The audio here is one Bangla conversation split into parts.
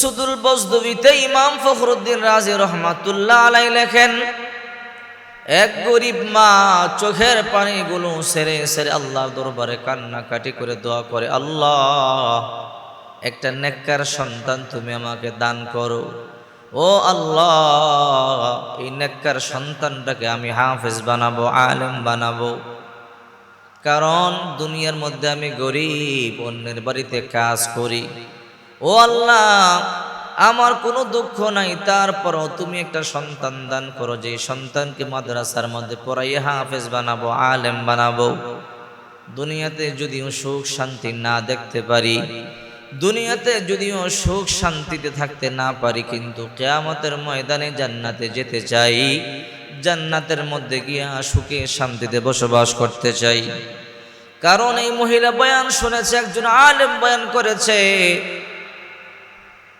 উসুদুল বজদবিতে ইমাম ফখরুদ্দিন রাজি রহমাতুল্লাহ আলাই লেখেন, এক গরিব মা চোখের পানিগুলো সেরে সেরে আল্লাহর দরবারে কান্নাকাটি করে দোয়া করে, আল্লাহ, একটা নেককার সন্তান তুমি আমাকে দান করো। ও আল্লাহ, এই নেককার সন্তানটাকে আমি হাফেজ বানাবো, আলেম বানাবো। কারণ দুনিয়ার মধ্যে আমি গরিব, অন্যের বাড়িতে কাজ করি। ও আল্লাহ, আমার কোনো দুঃখ নাই, তারপরও তুমি একটা সন্তান দান করো যে সন্তানকে মাদ্রাসার মধ্যে পড়াই হাফেজ বানাবো, আলেম বানাবো। দুনিয়াতে যদিও সুখ শান্তি না দেখতে পারি, দুনিয়াতে যদিও সুখ শান্তিতে থাকতে না পারি, কিন্তু কেয়ামতের ময়দানে জান্নাতে যেতে চাই, জান্নাতের মধ্যে গিয়া সুখে শান্তিতে বসবাস করতে চাই। কারণ এই মহিলা বয়ান শুনেছে, একজন আলেম বয়ান করেছে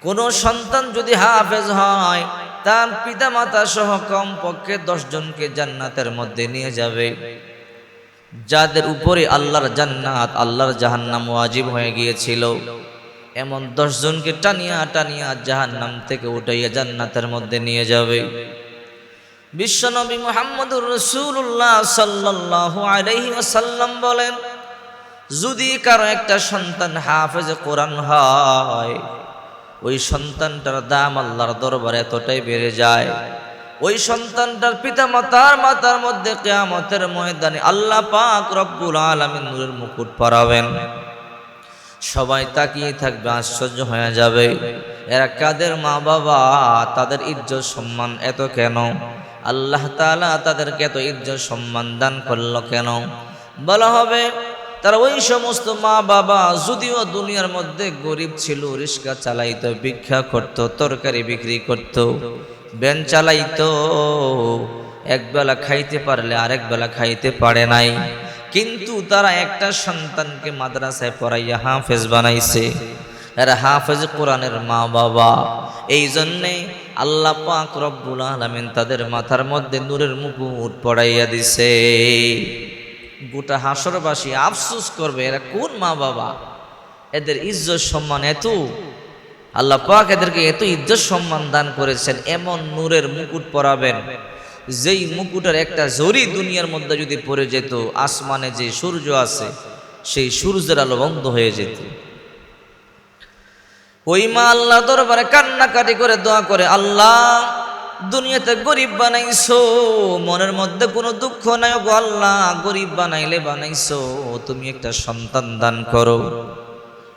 কোন সন্তান যদি হাফেজ হয়, তার পিতা মাতা সহ কমপক্ষে দশজনকে জান্নাতের মধ্যে নিয়ে যাবে। যাদের উপরে আল্লাহর জান্নাত, আল্লাহর জাহান্নাম ওয়াজিব হয়ে গিয়েছিল, এমন দশজনকে টানিয়া টানিয়া জাহান্নাম থেকে উঠাইয়া জান্নাতের মধ্যে নিয়ে যাবে। বিশ্বনবী মোহাম্মদুর রসুল্লাহ সাল্লাহ ওয়াসাল্লাম বলেন, যদি কারও একটা সন্তান হাফেজ কোরআন হয় ওই সন্তানটার দাম আল্লাহর দরবারে এতটাই বেড়ে যায়। ওই সন্তানটার পিতা মাতার মাতার মধ্যে কেয়ামতের ময়দানে আল্লাহ পাক রব্বুল আলামিন নূরের মুকুট পরাবেন। সবাই তাকিয়ে থাকবে, আশ্চর্য হয়ে যাবে। এরা কাদের মা বাবা তাদের ইজ্জত সম্মান এত কেন? আল্লাহ তাআলা তাদেরকে এত ইজ্জত সম্মান দান করল কেন? বলা হবে তারা ওই সমস্ত মা বাবা যদিও দুনিয়ার মধ্যে গরিব ছিল রিক্সা চালাইতো, ভিক্ষা করত, তরকারি বিক্রি করত ব্যান চালাইতো একবেলা খাইতে পারলে আরেক বেলা খাইতে পারে নাই। কিন্তু তারা একটা সন্তানকে মাদ্রাসায় পড়াইয়া হাফেজ বানাইছে। এরা হাফেজ কোরআনের মা বাবা। এই জন্যে আল্লাহ পাক রব্বুল আলামিন তাদের মাথার মধ্যে নূরের মুকুট পড়াইয়া দিছে। গোটা হাসরবাসী আফসোস করবে, এরা কোন মা বাবা? এদের ইজ্জত সম্মান এত? আল্লাহ পাক এদেরকে এত ইজ্জত সম্মান দান করেছেন, এমন নূরের মুকুট পরাবেন, যেই মুকুটের একটা জরি দুনিয়ার মধ্যে যদি পড়ে যেত, আসমানে যে সূর্য আছে, সেই সূর্যের আলো বন্ধ হয়ে যেত। ওই মা আল্লাহ দরবারে কান্নাকাটি করে দোয়া করে, আল্লাহ দুনিয়াতে গরিব বানাইছো, মনের মধ্যে কোনো দুঃখ নাই গো আল্লাহ, গরিব বানাইলে বানাইছো, তুমি একটা সন্তান দান করো।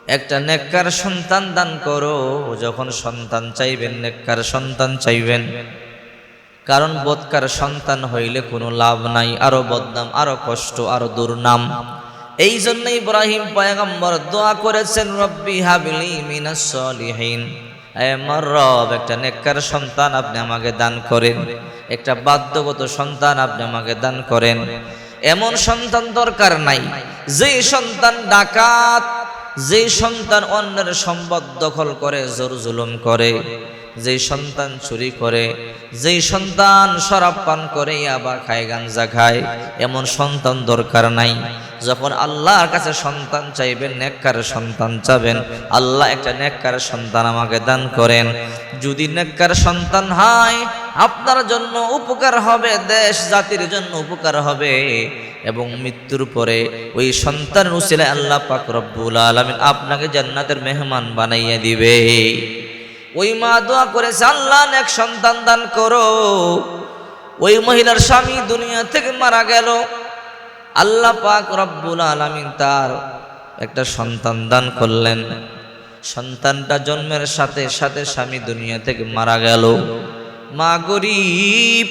একটা নেককার সন্তান দান করো, যখন সন্তান চাইবেন, নেককার সন্তান চাইবেন। কারণ বদকার সন্তান হইলে কোনো লাভ নাই, আরও বদনাম, আরও কষ্ট, আরও দুর্নাম। এই জন্য ইব্রাহিম পয়গম্বর দোয়া করেছেন, রব্বি হাবিলি মিনাস সলিহিন। আমার রব একটা নেককার সন্তান আপনি আমাকে দান করেন। একটা বাধ্যগত সন্তান আপনি আমাকে দান করেন। এমন সন্তান দরকার নাই। যে সন্তান ডাকাত যে সন্তান অন্যের সম্পদ দখল করে, জোর জুলুম করে। যে সন্তান চুরি করে, যেই সন্তান শরাব পান করে আবার খায় গাঞ্জা খায়, এমন সন্তান দরকার নাই। যখন আল্লাহর কাছে সন্তান চাইবেন, নেককার সন্তান চাবেন, আল্লাহ একটা নেককার সন্তান আমাকে দান করেন। যদি নেককার সন্তান হয়, আপনার জন্য উপকার হবে, দেশ জাতির জন্য উপকার হবে। এবং মৃত্যুর পরে ওই সন্তান উচিলে আল্লাহ পাক রব্বুল আলামিন আপনাকে জান্নাতের মেহমান বানাইয়া দিবে। ওই মা দোয়া করেছে আল্লাহ এক সন্তান দান করো। ওই মহিলার স্বামী দুনিয়া থেকে মারা গেল। আল্লাহ পাক রব্বুল আলামিন তার একটা সন্তান দান করলেন। সন্তানটা জন্মের সাথে সাথে স্বামী দুনিয়া থেকে মারা গেল। মা গরিব,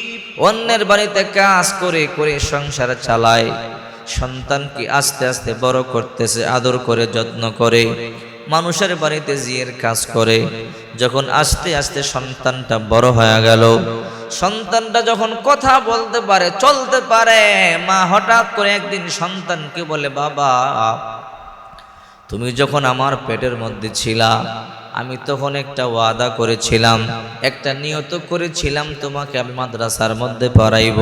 অন্যের বাড়িতে কাজ করে করে সংসার চালায়। সন্তানকে আস্তে আস্তে বড় করতেছে, আদর করে, যত্ন করে। মানুষের বাড়িতে জিয়ের কাজ করে। যখন আস্তে আস্তে সন্তানটা বড় হয়ে গেল, সন্তানটা যখন কথা বলতে পারে, চলতে পারে, মা হঠাৎ করে একদিন সন্তানকে বলে, বাবা, তুমি যখন আমার পেটের মধ্যে ছিলা, আমি তখন একটা ওয়াদা করেছিলাম, একটা নিয়ত করেছিলাম, তোমাকে আমি মাদ্রাসার মধ্যে পড়াইব,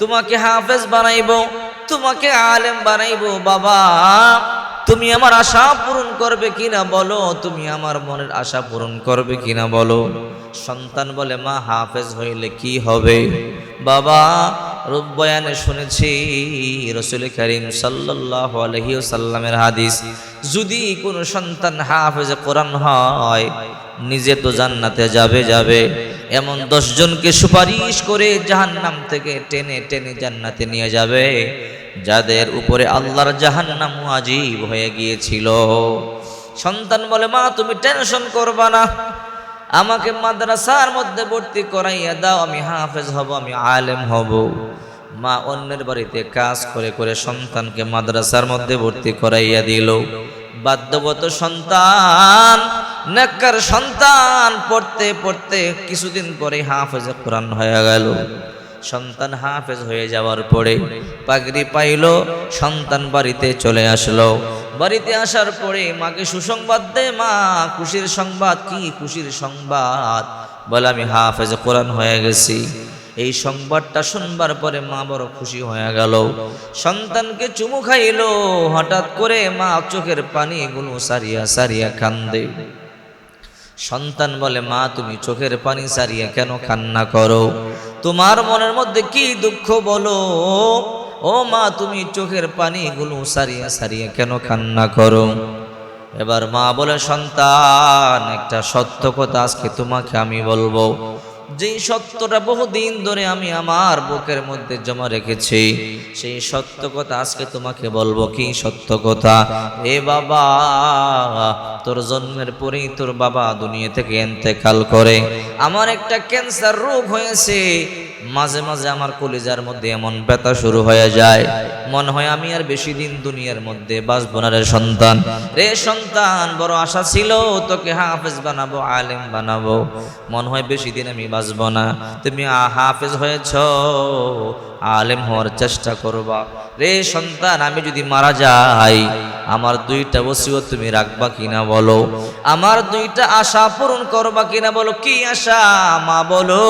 তোমাকে হাফেজ বানাইব, তোমাকে আলেম বানাইব, বাবা তুমি আমার আশা পূরণ করবে কিনা বলো? তুমি আমার মনের আশা পূরণ করবে কিনা বলো? সন্তান বলে, মা, হাফেজ হইলে কি হবে? বাবা, রূপ বয়ানে শুনেছি রসুল করিম সাল্লাহ সাল্লামের হাদিস, যদি কোনো সন্তান হাফেজ কোরআন হয়, নিজে তো জান্নাতে যাবে যাবে। এমন দশজনকে সুপারিশ করে জাহান্নাম থেকে টেনে টেনে জান্নাতে নিয়ে যাবে। যাদের উপরে আল্লাহর জাহান্নাম আজীব হয়ে গিয়েছিল। সন্তান বলে, মা, তুমি টেনশন করবা না। আমাকে মাদ্রাসার মধ্যে ভর্তি করাইয়া দাও, আমি হাফেজ হব, আমি আলেম হব। মা অন্যের বাড়িতে কাজ করে করে সন্তানকে মাদ্রাসার মধ্যে ভর্তি করাইয়া দিল। বাধ্যগত সন্তান নেকর সন্তান পড়তে পড়তে কিছুদিন পরে হাফেজ কোরআন হয়ে গেল। সন্তান হাফেজ হয়ে যাওয়ার পরে পাগড়ি পাইল, সন্তান বাড়িতে চলে আসলো। বাড়িতে আসার পরে মাকে সুসংবাদ দে, মা, খুশির সংবাদ, কি খুশির সংবাদ? বলে, আমি হাফেজ, কোরআন হয়ে গেছি। এই সংবাদটা শুনবার পরে মা বড় খুশি হয়ে গেল। সন্তানকে চুমু খাইলো, হঠাৎ করে মা চোখের পানিগুলো সারিয়া সারিয়া কান্দে। সন্তান বলে, মা, তুমি চোখের পানি সারিয়ে কেন কান্না করো? তোমার মনের মধ্যে কি দুঃখ বলো? ও মা, তুমি চোখের পানিগুলো সারিয়ে সারিয়ে কেন কান্না করো? এবার মা বলে, সন্তান, একটা সত্য কথা আজকে তোমাকে আমি বলব। যেই সত্যটা বহুদিন ধরে আমি আমার বুকের মধ্যে জমা রেখেছি, সেই সত্য কথা আজকে তোমাকে বলব। কি সত্য কথা? এ বাবা, তোর জন্মের পরেই তোর বাবা দুনিয়া থেকে এন্তেকাল করে। আমার একটা ক্যান্সার রোগ হয়েছে মাঝে মাঝে আমার কলিজার মধ্যে এমন ব্যথা শুরু হয়ে যায়। মনে হয় আমি আর বেশি দিন দুনিয়ার মধ্যে বাঁচব না রে সন্তান। রে সন্তান, বড় আশা ছিল, তোকে হাফেজ বানাবো, আলেম বানাবো। মনে হয় বেশি দিন আমি বাঁচব না। তুমি হাফেজ হয়েছ। আলেম হওয়ার চেষ্টা করবা। রে সন্তান, আমি যদি মারা যাই, আমার দুইটা ওসিয়ত তুমি রাখবা কিনা বলো? আমার দুইটা আশা পূরণ করবা কিনা বলো? কি আশা? মা বলো,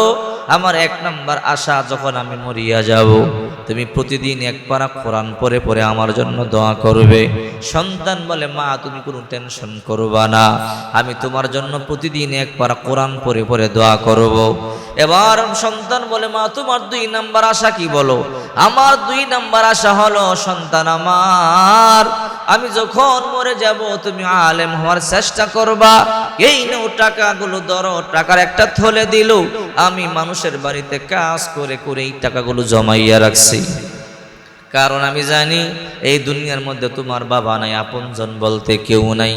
আমার এক নম্বর আশা যখন আমি মরিয়া যাব, তুমি প্রতিদিন এক পারা কোরআন পরে পরে আমার জন্য দোয়া করবে। সন্তান বলে, মা, তুমি কোনো টেনশন করবা না। আমি তোমার জন্য প্রতিদিন এক পারা কোরআন পরে পরে দোয়া করব। এবার সন্তান বলে, মা, তোমার দুই নাম্বার আশা কি বলো? আমার দুই নাম্বার আশা হলো, সন্তান আমার, আমি যখন মরে যাব, তুমি আলেম হওয়ার চেষ্টা করবা। এই নেও টাকাগুলো ধরো, টাকার একটা থলে দিল। আমি মানুষের বাড়িতে কাজ করে করে এই টাকাগুলো জমাইয়া রাখছি। কারণ আমি জানি, এই দুনিয়ার মধ্যে তোমার বাবা নাই, আপনজন বলতে কেউ নাই।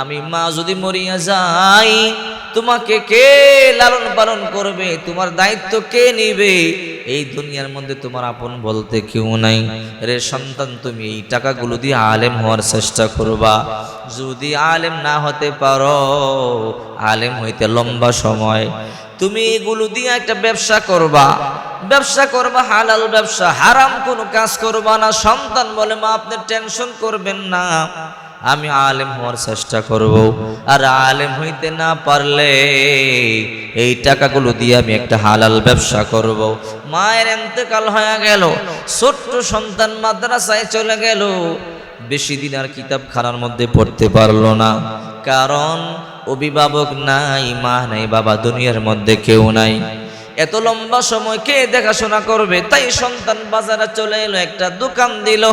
আমি মা যদি মরিয়া যাই, তোমাকে কে লালন পালন করবে? তোমার দায়িত্ব কে নিবে? এই দুনিয়ার মধ্যে তোমার আপন বলতে কেউ নাই। রে সন্তান, তুমি এই টাকাগুলো দিয়ে আলেম হওয়ার চেষ্টা করবা। যদি আলেম না হতে পারো, আলেম হইতে লম্বা সময়। তুমি এগুলো দিয়ে একটা ব্যবসা করবা। ব্যবসা করবা হালাল ব্যবসা, হারাম কোনো কাজ করবা না। সন্তান বলে, মা, আপনি টেনশন করবেন না। আমি আলেম হওয়ার চেষ্টা করব। আর আলেম হইতে না পারলে এই টাকাগুলো দিয়ে আমি একটা হালাল ব্যবসা করব। মায়ের এন্তেকাল হয়ে গেল, ছোট্ট সন্তান মাদ্রাসায় চলে গেল। বেশি দিন আর কিতাব খানার মধ্যে পড়তে পারল না। কারণ অভিভাবক নাই, মা নাই, বাবা দুনিয়ার মধ্যে কেউ নাই। এত লম্বা সময় কে দেখাশোনা করবে? তাই সন্তান বাজারে চলে এলো, একটা দোকান দিল।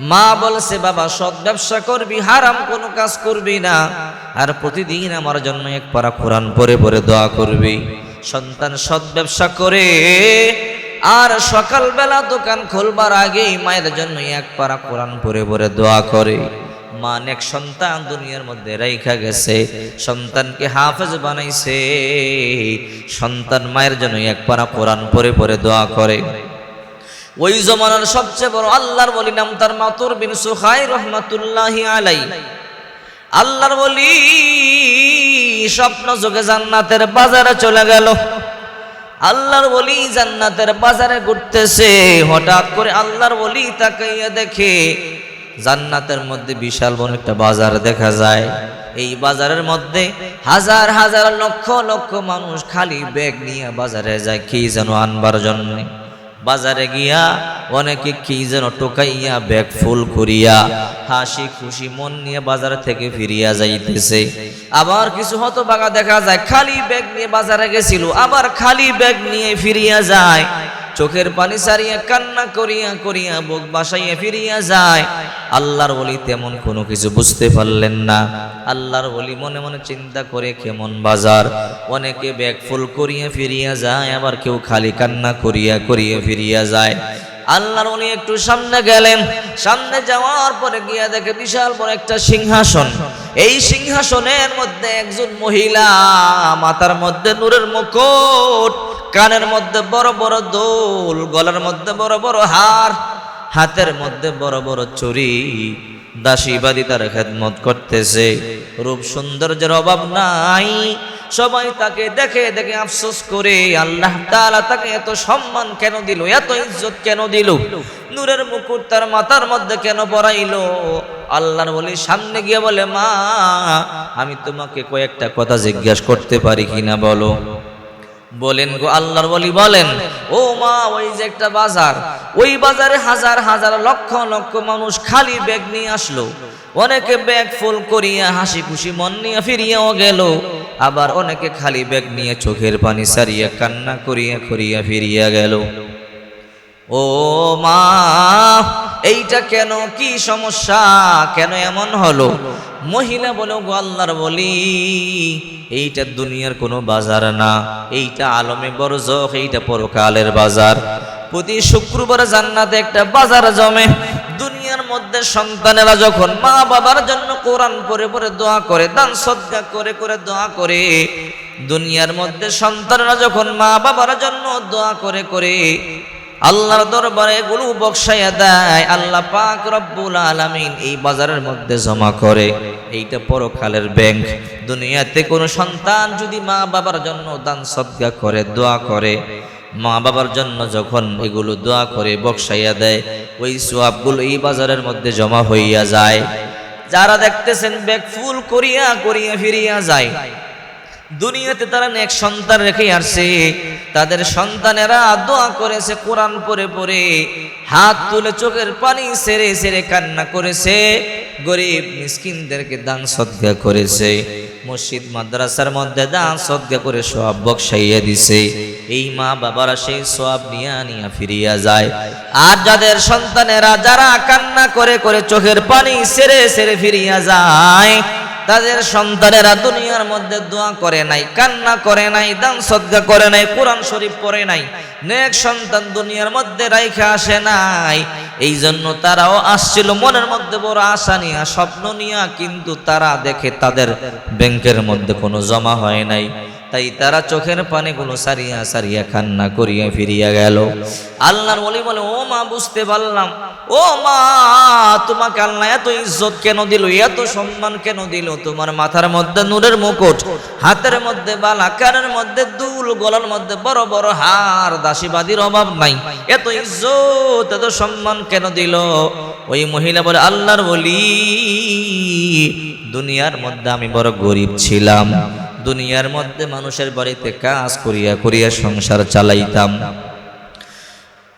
মা বলছে, বাবা, সৎ ব্যবসা করবি, হারাম কোনো কাজ করবি না। আর প্রতিদিন আমার জন্য এক পারা কোরআন পরে পরে দোয়া করবি। সন্তান সৎ ব্যবসা করে, আর সকালবেলা দোকান খুলবার আগেই মায়ের জন্য এক পারা কোরআন পরে পরে দোয়া করে। মা এক সন্তান দুনিয়ার মধ্যে রাইখা গেছে, সন্তানকে হাফেজ বানাইছে। সন্তান মায়ের জন্য এক পারা কোরআন পরে পরে দোয়া করে। ওই জমানার সবচেয়ে বড় আল্লাহর বলি নাম তার মাতুর বিন সুখাই রহমাতুল্লাহি আলাই। আল্লাহর বলি, স্বপ্ন যোগে জান্নাতের বাজারে চলে গেল। আল্লাহর বলি জান্নাতের বাজারে ঘুরতেছে। হঠাৎ করে আল্লাহর বলি তাকাইয়া দেখে জান্নাতের মধ্যে বিশাল বড় একটা বাজার দেখা যায়। এই বাজারের মধ্যে হাজার হাজার লক্ষ লক্ষ মানুষ খালি ব্যাগ নিয়ে বাজারে যায়। কি যেন আনবার জন্য। বাজারে গিয়া অনেকে কি যেন টোকাইয়া ব্যাগ ফুল করিয়া হাসি খুশি মন নিয়ে বাজার থেকে ফিরিয়া যাইতেছে। আবার কিছু হতো বাগা দেখা যায়, খালি ব্যাগ নিয়ে বাজারে গেছিল, আবার খালি ব্যাগ নিয়ে ফিরিয়া যায়। চোখের পানি সারিয়া কান্না করিয়া করিয়া বুক বাসাইয়া ফিরিয়া যায়। আল্লাহর বলি তেমন কোনো কিছু বুঝতে পারলেন না। আল্লাহর বলি মনে মনে চিন্তা করে কেমন বাজার। অনেকে ব্যাগ ফুল করিয়া ফিরিয়া যায়, আবার কেউ খালি কান্না করিয়া করিয়া ফিরিয়া যায়। আল্লাহর উনি একটু সামনে গেলেন। সামনে যাওয়ার পরে গিয়া দেখে বিশাল বড় একটা সিংহাসন। এই সিংহাসনের মধ্যে একজন মহিলা, মাথার মধ্যে নূরের মুকুট। কানের মধ্যে বড় বড় দোল, গলার মধ্যে বড় বড় হার, হাতের মধ্যে বড় বড় চুরি দাসীবাদী তার খেদমত করতেছে। রূপ সৌন্দর্যের অভাব নাই। সবাই তাকে দেখে দেখে আফসোস করে আল্লাহ তাআলা তাকে এত সম্মান কেন দিল, এত ইজ্জত কেন দিল? নূরের মুকুট তার মাথার মধ্যে কেন পরাইলো? আল্লাহর বলি, সামনে গিয়ে বলে, মা, আমি তোমাকে কয়েকটা কথা জিজ্ঞাসা করতে পারি কিনা বলো? বলেন গো আল্লাহর বলি বলেন, ও মা, ওই যে একটা বাজার, ওই বাজারে হাজার হাজার লক্ষ লক্ষ মানুষ খালি ব্যাগ নিয়ে আসলো। অনেকে ব্যাগ ফুল করিয়া হাসি খুশি মন নিয়ে ফিরিয়াও গেল। আবার অনেকে খালি ব্যাগ নিয়ে চোখের পানি সারিয়া কান্না করিয়া করিয়া ফিরিয়া গেল। ও মা, এইটা কেন? কি সমস্যা? কেন এমন হলো? মহিলা বলে গো আল্লাহর বলি, এইটা দুনিয়ার কোনো বাজার না, এইটা আলমে বরজখ, এইটা পরকালের বাজার। প্রতি শুক্রবার জান্নাতে একটা বাজার জমে, দুনিয়ার মধ্যে সন্তানেরা যখন মা বাবার জন্য কোরআন পড়ে পড়ে দোয়া করে, দান সদ্গা করে করে দোয়া করে, দুনিয়ার মধ্যে সন্তানরা যখন মা বাবার জন্য দোয়া করে করে আল্লাহর দরবারে এগুলো বক্সাইয়া দেয়, আল্লাহ পাক রব্বুল আলামিন এই বাজারের মধ্যে জমা করে। এইটা পরকালের ব্যাংক দুনিয়াতে কোনো সন্তান যদি মা বাবার জন্য দান সদ্গা করে, দোয়া করে, মা বাবার জন্য যখন এগুলো দোয়া করে বক্সাইয়া দেয়, ওই সোয়াবগুলো এই বাজারের মধ্যে জমা হইয়া যায়। যারা দেখতেছেন ব্যাগ ফুল করিয়া করিয়া ফিরিয়া যায় দুনিয়াতে তারা নেক সন্তান রেখে আসছে। তাদের সন্তানেরা দোয়া করেছে, কোরআন পরে পরে হাত তুলে চোখের পানি সেরে সেরে কান্না করেছে, গরিব মিসকিনদেরকে দান সদ্গা করেছে, মসজিদ, মাদ্রাসার মধ্যে দান সদ্গা করে সব বকসাইয়া দিছে। এই মা বাবারা সেই সব নিয়া নিয়া ফিরিয়া যায়। আর যাদের সন্তানেরা যারা কান্না করে করে চোখের পানি সেরে সেরে ফিরিয়া যায় তাদের সন্তানেরা দুনিয়ার মধ্যে দোয়া করে নাই, কান্না করে নাই, দান সদ্গা করে নাই, কোরআন শরীফ পড়ে নাই, নেক সন্তান দুনিয়ার মধ্যে রাইখা আসে নাই। এই জন্য তারাও আসছিল মনের মধ্যে বড় আশা নিয়া, স্বপ্ন নিয়া, কিন্তু তারা দেখে তাদের ব্যাংকের মধ্যে কোনো জমা হয় নাই। তাই তারা চোখের পানিগুলো সারিয়া সারিয়া কান্না করিয়া ফিরিয়া গেল। আল্লাহর বলি বলে, ও মা, বুঝতে পারলাম। ও মা, তোমাকে আল্লাহ এত ইজ্জত কেন দিল, এত সম্মান কেন দিল? তোমার মাথার মধ্যে নূরের মুকুট, হাতের মধ্যে বালা, কানের মধ্যে দুল, গলার মধ্যে বড় বড় হার, দাসীবাদীর অভাব নাই। এত ইজ্জত, এত সম্মান কেন দিল? ওই মহিলা বলে, আল্লাহর বলি দুনিয়ার মধ্যে আমি বড় গরিব ছিলাম। দুনিয়ার মধ্যে মানুষের বাড়িতে কাজ করিয়া করিয়া সংসার চালাইতাম।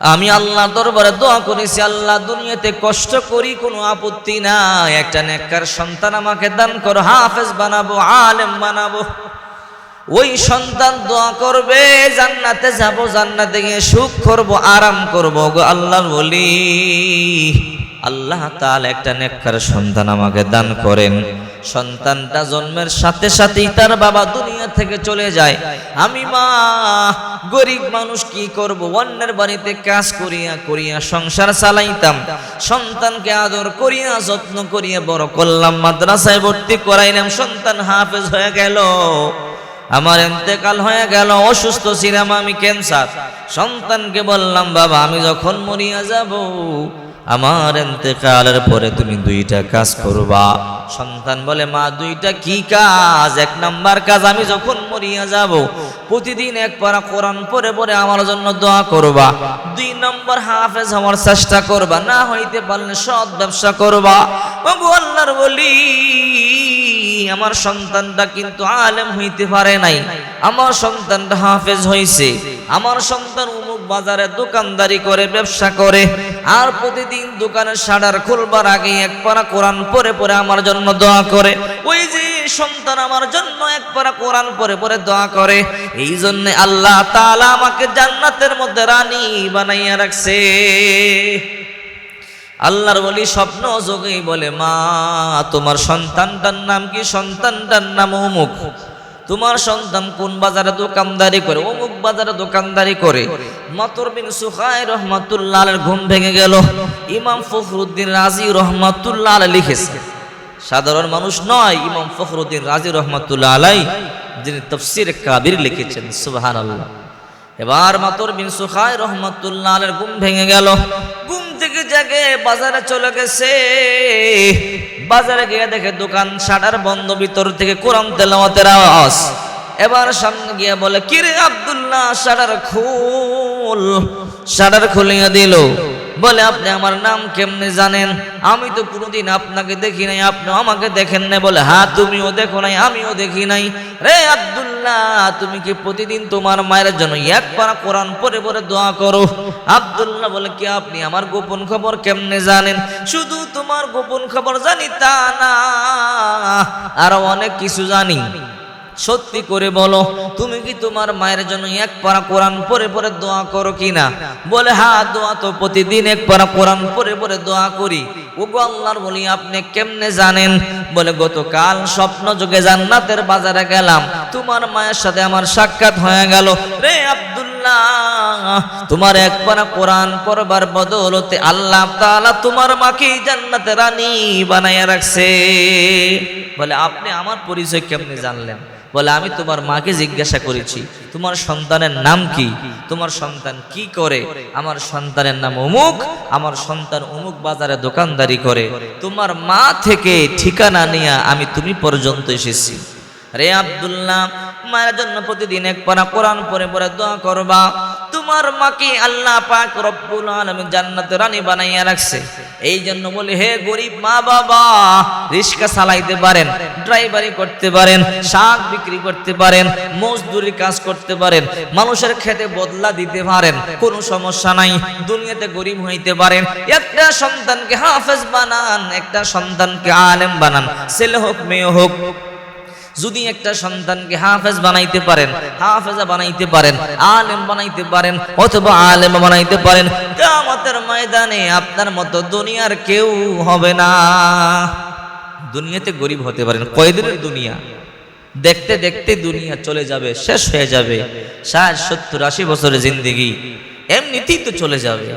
আমি আল্লাহ দরবারে দোয়া করেছি, আল্লাহ দুনিয়াতে কষ্ট করি, কোনো আপত্তি নাই। একটা নেককার সন্তান আমাকে দান করো, হাফেজ বানাবো, আলেম বানাবো। ওই সন্তান দোয়া করবে, জান্নাতে যাব, জান্নাতে গিয়ে সুখ করব, আরাম করব। গো আল্লাহ বলি আল্লাহ তাআলা একটা নেককার সন্তান আমাকে দান করেন। সন্তানটা জন্মের সাথে সাথেই তার বাবা দুনিয়া থেকে চলে যায়। আমি মা, গরিব মানুষ কি করব? অন্যের বাড়িতে কাজ করিয়া করিয়া সংসার চালাইতাম। সন্তানকে আদর করিয়া, যত্ন করিয়া বড় করলাম, মাদ্রাসায় ভর্তি করাইলাম, সন্তান হাফেজ হয়ে গেল। আমার এতেকাল হয়ে গেল, অসুস্থ ছিলাম আমি, ক্যান্সার। সন্তানকে বললাম, বাবা, আমি যখন মরিয়া যাব আমার এতেকালের পরে তুমি দুইটা কাজ করবা। সন্তান বলে, মা, দুইটা কি কাজ? এক নাম্বার কাজ, আমি যখন মরিয়া যাব, প্রতিদিন এক পারা কোরআন পরে পরে আমার জন্য দোয়া করবা। দুই নম্বর হাফেজ হওয়ার চেষ্টা করবা, না হইতে পারলে সৎ ব্যবসা করবা। আল্লাহর বলি আমার সন্তানটা কিন্তু আলেম হইতে পারে নাই। আমার সন্তানটা হাফেজ হইছে। আমার সন্তান উমুক বাজারে দোকানদারি করে, ব্যবসা করে, আর প্রতিদিন দোকানের শাটার খুলবার আগে এক পারা কোরআন পরে পরে আমার জন্য দোয়া করে। ওই যে সন্তান আমার জন্য এক পারা কোরআন পরে পরে দোয়া করে এই জন্য আল্লাহ তাআলা আমাকে জান্নাতের মধ্যে রানী বানাইয়া রাখছে। আল্লাহর বলি, স্বপ্ন যোগেই বলে, মা, তোমার সন্তানটার নাম কি? সন্তানটার নাম অমুক তোমার সন্তান কোন বাজারে দোকানদারি করে? অমুক বাজারে দোকানদারি করে। মাতর বিন সুখাই রহমাতুল্লাহ ঘুম ভেঙে গেল। ইমাম ফখরুদ্দিন রাজি রহমাতুল্লাহ লিখেছে। সাধারণ মানুষ নয় ইমাম ফখরুদ্দিন রাজি রহমাতুল্লাহ আলাই যিনি তফসির কাবির লিখেছেন সুবাহ আল্লাহ এবার মাতর বিন সুখায় রহমতুল্লাহ আলের ঘুম ভেঙে গেল। ঘুম থেকে জাগে বাজারে চলে গেছে। বাজারে গিয়ে দেখে দোকান শাটার বন্ধ, ভিতর থেকে কোরআন তেলাওয়াতের আওয়াজ। এবার সামনে গিয়ে বলে, কিরে আব্দুল্লাহ, শাটার খুল। শাটার খুলিয়ে দিল। বলে, আপনি আমার নাম কেমনে জানেন? আমি তো কোনোদিন আপনাকে দেখি নাই, আপনি আমাকে দেখেন না বলে হ্যাঁ তুমিও দেখো নাই, আমিও দেখি নাই। রে আব্দুল্লাহ, তুমি কি প্রতিদিন তোমার মায়ের জন্য এক পারা কোরআন পরে পরে দোয়া করো? আব্দুল্লাহ বলে, কি আপনি আমার গোপন খবর কেমনে জানেন? শুধু তোমার গোপন খবর জানি তা না, আরও অনেক কিছু জানি। সত্যি করে বলো, তুমি কি তোমার মায়ের জন্য এক পারা কোরআন পরে পরে দোয়া করো কিনা? বলে হ্যাঁ দোয়া তো প্রতিদিন এক পারা কোরআন পরে পরে দোয়া করি। ওগো আল্লাহর বলি, আপনি কেমনে জানেন? বলে, গতকাল স্বপ্ন যুগে জান্নাতের বাজারে গেলাম। তোমার মায়ের সাথে আমার সাক্ষাৎ হয়ে গেল। রে আব্দুল্লাহ, তোমার এক পারা কোরআন পড়বার বদলতে আল্লাহ তাআলা তোমার মাকে জান্নাতে রানী বানাইয়া রাখছে। বলে, আপনি আমার পরিচয় কেমনি জানলেন? বলে, আমি তোমার মাকে জিজ্ঞাসা করেছি, তোমার সন্তানের নাম কি? তোমার সন্তান কি করে? আমার সন্তানের নাম অমুক, আমার সন্তান অমুক বাজারে দোকানদারি করে। তোমার মা থেকে ঠিকানা নিয়ে আমি তুমি পর্যন্ত এসেছি। রে আব্দুল্লাহ, মায়ের জন্য প্রতিদিন এক পারা কোরআন পরে পরে দোয়া করবা। তোমার মাকে আল্লাহ পাক রব্বুল আলামিন জান্নাতে রানী বানাইয়া রাখছে। এই জন্য বলে, হে গরিব মা বাবা রিক্সা চালাইতে পারেন, ড্রাইভারি করতে পারেন, শাক বিক্রি করতে পারেন, মজদুরি কাজ করতে পারেন, মানুষের খেতে বদলা দিতে পারেন, কোনো সমস্যা নাই, দুনিয়াতে গরিব হইতে পারেন। একটা সন্তানকে হাফেজ বানান, একটা সন্তানকে আলেম বানান, ছেলে হোক, মেয়ে হোক যদি একটা সন্তানকে হাফেজ বানাইতে পারেন, হাফেজা বানাইতে পারেন, আলেম বানাইতে পারেন, অথবা আলেম বানাইতে পারেন কামতের ময়দানে আপনার মতো দুনিয়ার কেউ হবে না। দুনিয়াতে গরিব হতে পারেন, কয়দিনের দুনিয়া? দেখতে দেখতে দুনিয়া চলে যাবে, শেষ হয়ে যাবে, ষাট, সত্তর, আশি বছরের জিন্দিগি, এমনিতেই তো চলে যাবে।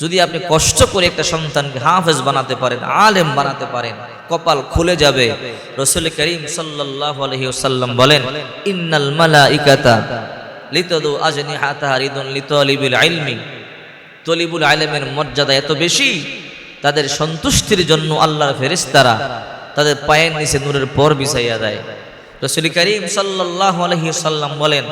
যদি আপনি কষ্ট করে একটা সন্তানকে হাফেজ বানাতে পারেন, আলেম বানাতে পারেন কপাল খুলে যাবে। রসুল করিম ওয়াসাল্লাম বলেন, ইন্নাল মালাইকাতা লিতাদু আজনিহাতাহা রিদুন লিতালিবিল ইলমি। তলিবুল আলেমের মর্যাদা এত বেশি, তাদের সন্তুষ্টির জন্য আল্লাহর ফেরেশতারা তাদের পায়ের নিচে নূরের পর বিছাইয়া দেয়। রসুল করিম সাল্লাল্লাহু আলাইহি সাল্লাম বলেন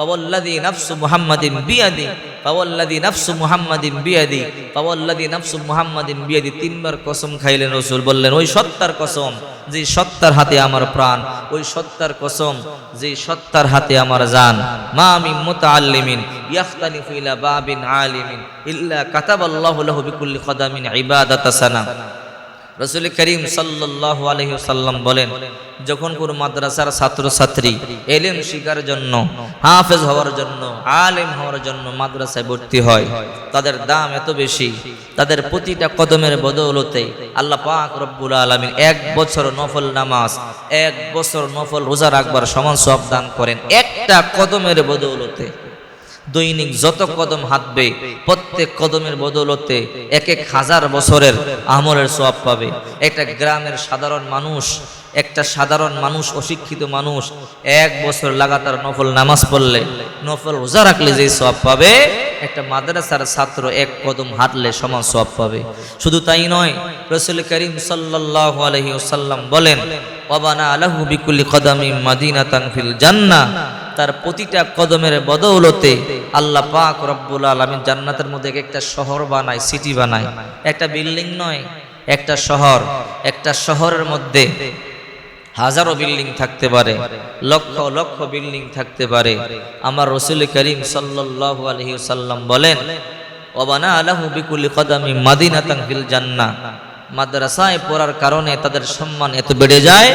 পাওয়াল্লাযী নাফসু মুহাম্মাদিন বিয়াদি পাওয়াল্লাযী নাফসু মুহাম্মাদিন বিয়াদি পাওয়াল্লাযী নাফসু মুহাম্মাদিন বিয়াদি তিনবার কসম খাইলেন রাসূল, বললেন, ওই সত্তার কসম যে সত্তার হাতে আমার প্রাণ, ওই সত্তার কসম যে সত্তার হাতে আমার জান, মা আমি মুতাআল্লিমিন ইয়াখতালিফু ইলা বাবিন আলিমিন ইল্লা কাতাবাল্লাহু লাহু বিকুল্লি কদামিন ইবাদাতা সানা। রসুল করিম সাল্লাল্লাহু আলাইহি সাল্লাম বলেন, যখন কোনো মাদ্রাসার ছাত্রছাত্রী এলেম শিকার জন্য, হাফেজ হওয়ার জন্য, আলেম হওয়ার জন্য মাদ্রাসায় ভর্তি হয়, তাদের দাম এত বেশি, তাদের প্রতিটা কদমের বদৌলতে আল্লাহ পাক রব্বুল আলামিন এক বছর নফল নামাজ, এক বছর নফল রোজা রাখবার সমান সব দান করেন। একটা কদমের বদৌলতে দৈনিক যত কদম হাঁটবে প্রত্যেক কদমের বদলতে এক এক হাজার বছরের আমলের সওয়াব পাবে। একটা গ্রামের সাধারণ মানুষ, একটা সাধারণ মানুষ, অশিক্ষিত মানুষ, এক বছর লাগাতার নফল নামাজ পড়লে, নফল রোজা রাখলে যে সওয়াব পাবে, একটা মাদ্রাসার ছাত্র এক কদম হাঁটলে সমান সওয়াব পাবে। শুধু তাই নয়, রসুল করিম ওয়াসাল্লাম বলেন ওয়াবানা আলাহু বিকুল্লি কদামি মাদিনাতান ফিল জান্নাহ। তার প্রতিটা কদমের বদৌলতে আল্লাহ পাক রব্বুল আলামিন জান্নাতের মধ্যে একটা শহর বানায় সিটি বানায়। একটা বিল্ডিং নয়, একটা শহর। একটা শহরের মধ্যে হাজারো বিল্ডিং থাকতে পারে, লক্ষ লক্ষ বিল্ডিং থাকতে পারে। আমার রসুল করিম সাল্লাল্লাহু আলাইহি সাল্লাম বলেন ওবানা আলাহু বিকুলি কদামি মাদিনাতান ফিল জান্নাহ। মাদ্রাসায় পড়ার কারণে তাদের সম্মান এত বেড়ে যায়,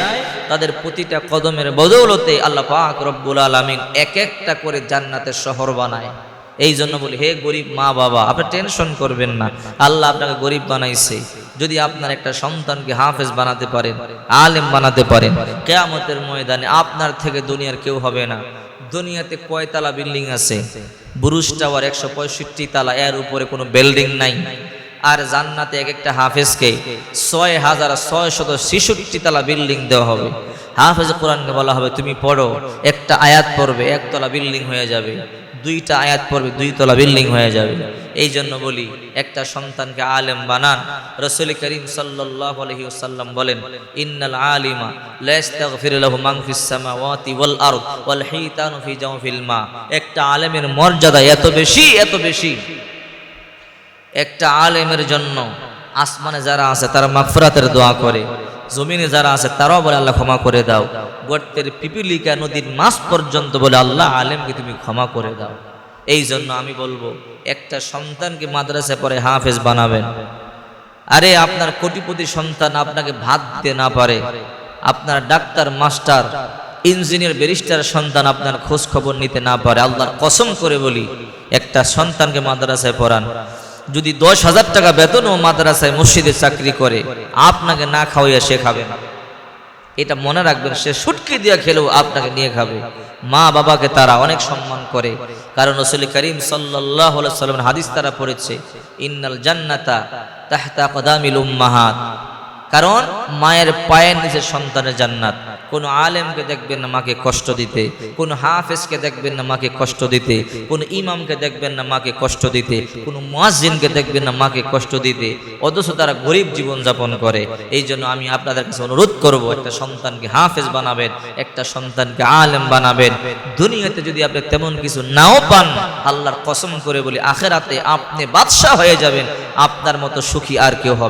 তাদের প্রতিটা কদমের বদৌলতে আল্লাহ পাক রব্বুল আলামিন এক একটা করে জান্নাতের শহর বানায়। এই জন্য বলি, হে গরিব মা বাবা, আপনি টেনশন করবেন না। আল্লাহ আপনাকে গরিব বানাইছে। যদি আপনার একটা সন্তানকে হাফেজ বানাতে পারেন, আলেম বানাতে পারেন, কেয়ামতের ময়দানে আপনার থেকে দুনিয়ার কেউ হবে না। দুনিয়াতে কয়তলা বিল্ডিং আছে? বুরুজ টাওয়ার একশো পঁয়ষট্টি তালা, এর উপরে কোনো বিল্ডিং নাই। আর জান্নাতে এক একটা হাফেজকে ছয় হাজার ছয় শত ছেষট্টি তালা বিল্ডিং দেওয়া হবে। হাফেজ কোরআনকে বলা হবে, তুমি পড়ো, একটা আয়াত পড়বে, একতলা বিল্ডিং হয়ে যাবে। দুইটা আয়াত পড়বে দুই তলা বিল্ডিং হয়ে যাবে। এই জন্য বলি, একটা সন্তানকে আলেম বানান। রসুল করিম ওয়াসাল্লাম বলেন আলিমা একটা আলেমের মর্যাদা এত বেশি এত বেশি। একটা আলেমের জন্য আসমানে যারা আছে তারা মাগফিরাতের দোয়া করে, জমিনে যারা আছে তারাও বলে, আল্লাহ ক্ষমা করে দাও। গর্তের পিপিলিকা নদীর মাছ পর্যন্ত বলে, আল্লাহ আলেমকে তুমি ক্ষমা করে দাও। এই জন্য আমি বলব, একটা সন্তানকে মাদ্রাসায় পরে হাফেজ বানাবেন। আরে, আপনার কোটিপতি সন্তান আপনাকে ভাত দিতে না পারে। আপনার ডাক্তার, মাস্টার, ইঞ্জিনিয়ার, ব্যারিস্টার সন্তান আপনার খোঁজ খবর নিতে না পারে। আল্লাহর কসম করে বলি, একটা সন্তানকে মাদ্রাসায় পড়ান। যদি দশ হাজার টাকা বেতন ও মাদ্রাসায় মসজিদে চাকরি করে, আপনাকে না খাওয়াইয়া সে খাবে না। এটা মনে রাখবেন, সে সুটকি দিয়ে খেলেও আপনাকে নিয়ে খাবে। মা বাবাকে তারা অনেক সম্মান করে। কারণ রসুল করিম সাল্লাহ হাদিস তারা পড়েছে, ইন্নাল জান্নাতা তাহতা কদামিল উম্মাহাত। কারণ মায়ের পায়ের নিচে সন্তানের জান্নাত। কোন আলেমকে দেখবেন না মাকে কষ্ট দিতে, কোন হাফেজকে দেখবেন না মাকে কষ্ট দিতে, কোন ইমামকে দেখবেন না মাকে কষ্ট দিতে, কোন মুয়াজ্জিনকে দেখবেন না মাকে কষ্ট দিতে, অথচ তারা গরিব জীবন যাপন করে। এই জন্য আমি আপনাদের কাছে অনুরোধ করব, একটা সন্তানকে হাফেজ বানাবেন, একটা সন্তানকে আলেম বানাবেন। দুনিয়াতে যদি আপনি তেমন কিছু নাও পান, আল্লাহর কসম করে বলি, আখেরাতে আপনি বাদশাহ হয়ে যাবেন, আপনার মতো সুখী আর কেউ হবে